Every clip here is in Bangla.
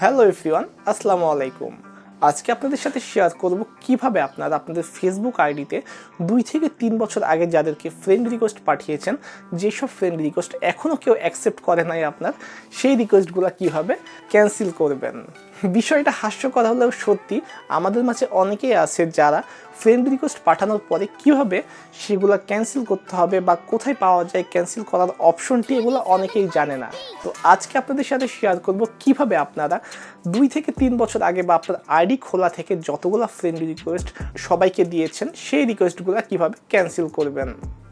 হ্যালো এভরিওয়ান, আসসালামু আলাইকুম। আজকে আপনাদের সাথে শেয়ার করব কীভাবে আপনারা আপনাদের ফেসবুক আইডিতে দুই থেকে তিন বছর আগে যাদেরকে ফ্রেন্ড রিকোয়েস্ট পাঠিয়েছেন, যেসব ফ্রেন্ড রিকোয়েস্ট এখনও কেউ অ্যাকসেপ্ট করে নাই আপনার, সেই রিকোয়েস্টগুলো কীভাবে ক্যান্সেল করবেন? বিষয়টা হাস্যকর হলেও সত্যি আমাদের মাঝে অনেকেই আছে যারা ফ্রেন্ড রিকোয়েস্ট পাঠানোর পরে কীভাবে সেগুলো ক্যান্সেল করতে হবে বা কোথায় পাওয়া যায় ক্যান্সেল করার অপশনটি এগুলো অনেকেই জানে না। তো আজকে আপনাদের সাথে শেয়ার করব কীভাবে আপনারা দুই থেকে তিন বছর আগে বা আপনার আইডি খোলা থেকে যতগুলো ফ্রেন্ড রিকোয়েস্ট সবাইকে দিয়েছেন, সেই রিকোয়েস্টগুলো কীভাবে ক্যান্সেল করবেন।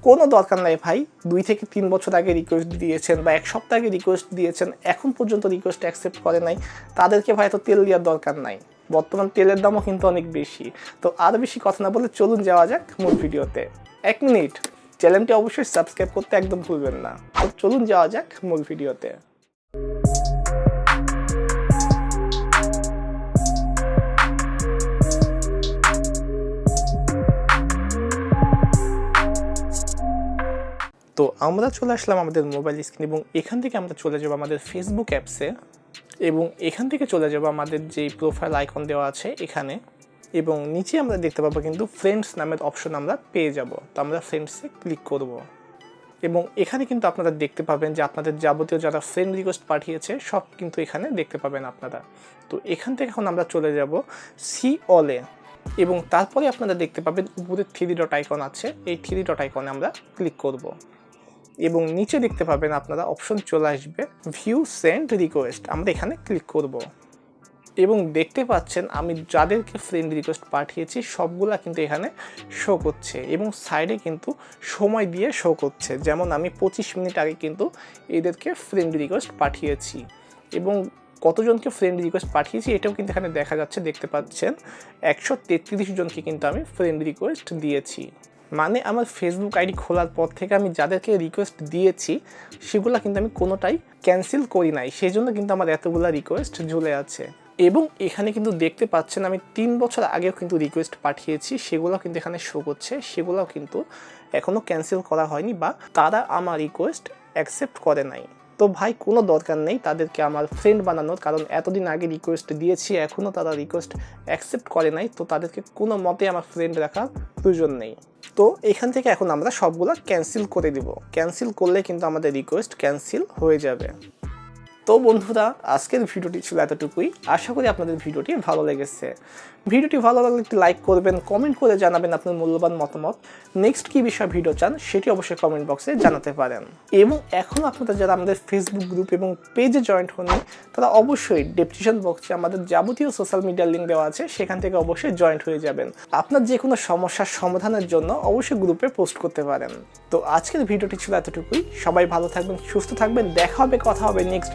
কোনো দরকার নাই ভাই। দুই থেকে তিন বছর আগে রিকোয়েস্ট দিয়েছেন বা এক সপ্তাহ আগে রিকোয়েস্ট দিয়েছেন, এখন পর্যন্ত রিকোয়েস্ট অ্যাকসেপ্ট করে নাই। তাদেরকে ভাই তো তেল দেওয়ার দরকার নাই। বর্তমান তেলের দামও কিন্তু অনেক বেশি। তো আর বেশি কথা না বলে চলুন যাওয়া যাক মূল ভিডিওতে। এক মিনিট। চ্যানেলটি অবশ্যই সাবস্ক্রাইব করতে একদম ভুলবেন না। তো চলুন যাওয়া যাক মূল ভিডিওতে। তো আমরা চলে আসলাম আমাদের মোবাইল স্ক্রিন এবং এখান থেকে আমরা চলে যাব আমাদের ফেসবুক অ্যাপসে এবং এখান থেকে চলে যাব আমাদের যেই প্রোফাইল আইকন দেওয়া আছে এখানে এবং নিচে আমরা দেখতে পাবো কিন্তু ফ্রেন্ডস নামের অপশন আমরা পেয়ে যাব। তো আমরা ফ্রেন্ডসে ক্লিক করব। এবং এখানে কিন্তু আপনারা দেখতে পাবেন যে আপনাদের যাবতীয় যারা ফ্রেন্ড রিকোয়েস্ট পাঠিয়েছে, সব কিন্তু এখানে দেখতে পাবেন আপনারা। তো এখান থেকে এখন আমরা চলে যাব সি অলে এবং তারপরে আপনারা দেখতে পাবেন উপরে থ্রি ডট আইকন আছে। এই থ্রি ডট আইকনে আমরা ক্লিক করব। এবং নিচে দেখতে পাবেন আপনারা অপশন চলে আসবে ভিউ সেন্ড রিকোয়েস্ট আমরা এখানে ক্লিক করব। এবং দেখতে পাচ্ছেন, আমি যাদেরকে ফ্রেন্ড রিকোয়েস্ট পাঠিয়েছি, সবগুলা কিন্তু এখানে শো করছে এবং সাইডে কিন্তু সময় দিয়ে শো করছে। যেমন আমি পঁচিশ মিনিট আগে কিন্তু এদেরকে ফ্রেন্ড রিকোয়েস্ট পাঠিয়েছি এবং কতজনকে ফ্রেন্ড রিকোয়েস্ট পাঠিয়েছি এটাও কিন্তু এখানে দেখা যাচ্ছে, দেখতে পাচ্ছেন, একশো তেত্রিশ জনকে কিন্তু আমি ফ্রেন্ড রিকোয়েস্ট দিয়েছি। মানে আমার ফেসবুক আইডি খোলার পর থেকে আমি যাদেরকে রিকোয়েস্ট দিয়েছি, সেগুলো কিন্তু আমি কোনোটাই ক্যান্সেল করি নাই। সেই জন্য কিন্তু আমার এতগুলো রিকোয়েস্ট ঝুলে আছে। এবং এখানে কিন্তু দেখতে পাচ্ছেন আমি তিন বছর আগেও কিন্তু রিকোয়েস্ট পাঠিয়েছি সেগুলো কিন্তু এখানে শো করছে, সেগুলোও কিন্তু এখনও ক্যান্সেল করা হয়নি বা তারা আমার রিকোয়েস্ট অ্যাকসেপ্ট করে নাই। তো ভাই, কোনো দরকার নেই। তাদেরকে আমার ফ্রেন্ড বানানোর, কারণ এতদিন আগে রিকোয়েস্ট দিয়েছি এখনও তারা রিকোয়েস্ট অ্যাকসেপ্ট করে নাই। তো তাদেরকে কোনো মতে আমার ফ্রেন্ড রাখার প্রয়োজন নেই। তো এখান থেকে এখন আমরা সবগুলো ক্যান্সেল করে দিব। ক্যান্সেল করলে কিন্তু আমাদের রিকোয়েস্ট ক্যান্সেল হয়ে যাবে। তো বন্ধুরা, আজকের ভিডিওটি ছিল এতটুকুই। আশা করি আপনাদের ভিডিওটি ভালো লেগেছে। ভিডিওটি ভালো লাগলে একটি লাইক করবেন, কমেন্ট করে জানাবেন আপনার মূল্যবান মতামত। নেক্সট কী বিষয়ে ভিডিও চান, সেটি অবশ্যই কমেন্ট বক্সে জানাতে পারেন। এবং এখন আপনারা যারা আমাদের ফেসবুক গ্রুপ এবং পেজে জয়েন্ট হননি, তারা অবশ্যই ডেসক্রিপশন বক্সে আমাদের যাবতীয় সোশ্যাল মিডিয়ার লিঙ্ক দেওয়া আছে, সেখান থেকে অবশ্যই জয়েন্ট হয়ে যাবেন। আপনার যে কোনো সমস্যার সমাধানের জন্য অবশ্যই গ্রুপে পোস্ট করতে পারেন। তো আজকের ভিডিওটি ছিল এতটুকুই। সবাই ভালো থাকবেন, সুস্থ থাকবেন। দেখা হবে, কথা হবে নেক্সট